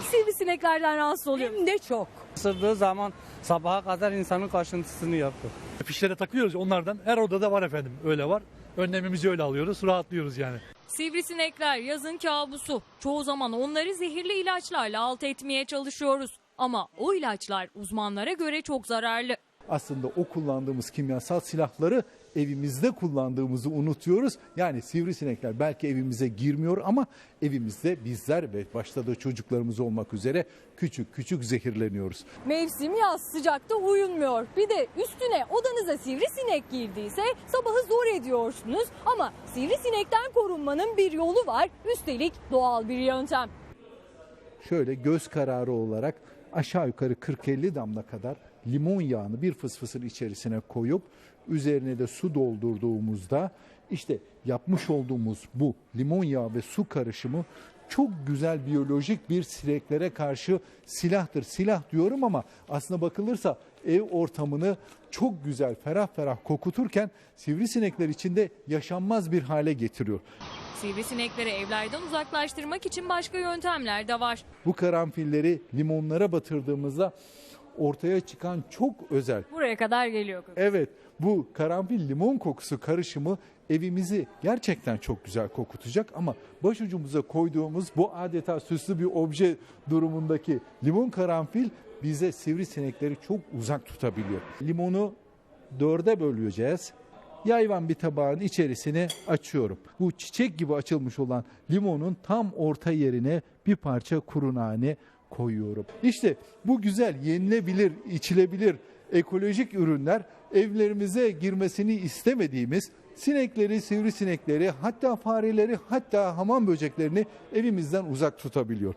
sivrisineklerden rahatsız oluyor. Hem de çok. Isırdığı zaman sabaha kadar insanın kaşıntısını yapıyor. Fişlere takıyoruz onlardan. Her odada var efendim. Öyle var. Önlemimizi öyle alıyoruz. Rahatlıyoruz yani. Sivrisinekler yazın kabusu. Çoğu zaman onları zehirli ilaçlarla alt etmeye çalışıyoruz. Ama o ilaçlar uzmanlara göre çok zararlı. Aslında o kullandığımız kimyasal silahları evimizde kullandığımızı unutuyoruz. Yani sivrisinekler belki evimize girmiyor ama evimizde bizler ve başta da çocuklarımız olmak üzere küçük küçük zehirleniyoruz. Mevsim yaz sıcakta uyunmuyor. Bir de üstüne odanıza sivrisinek girdiyse sabahı zor ediyorsunuz. Ama sivrisinekten korunmanın bir yolu var. Üstelik doğal bir yöntem. Şöyle göz kararı olarak aşağı yukarı 40-50 damla kadar limon yağını bir fısfısın içerisine koyup üzerine de su doldurduğumuzda işte yapmış olduğumuz bu limon yağı ve su karışımı çok güzel biyolojik bir sineklere karşı silahtır. Silah diyorum ama aslında bakılırsa ev ortamını çok güzel ferah ferah kokuturken sivrisinekler içinde yaşanmaz bir hale getiriyor. Sivrisinekleri evlerden uzaklaştırmak için başka yöntemler de var. Bu karanfilleri limonlara batırdığımızda ortaya çıkan çok özel. Buraya kadar geliyor. Evet bu karanfil limon kokusu karışımı evimizi gerçekten çok güzel kokutacak ama başucumuza koyduğumuz bu adeta süslü bir obje durumundaki limon karanfil bize sivrisinekleri çok uzak tutabiliyor. Limonu dörde böleceğiz. Yayvan bir tabağın içerisine açıyorum. Bu çiçek gibi açılmış olan limonun tam orta yerine bir parça kuru nane koyuyorum. İşte bu güzel yenilebilir, içilebilir ekolojik ürünler evlerimize girmesini istemediğimiz sinekleri, sivrisinekleri, hatta fareleri, hatta hamam böceklerini evimizden uzak tutabiliyor.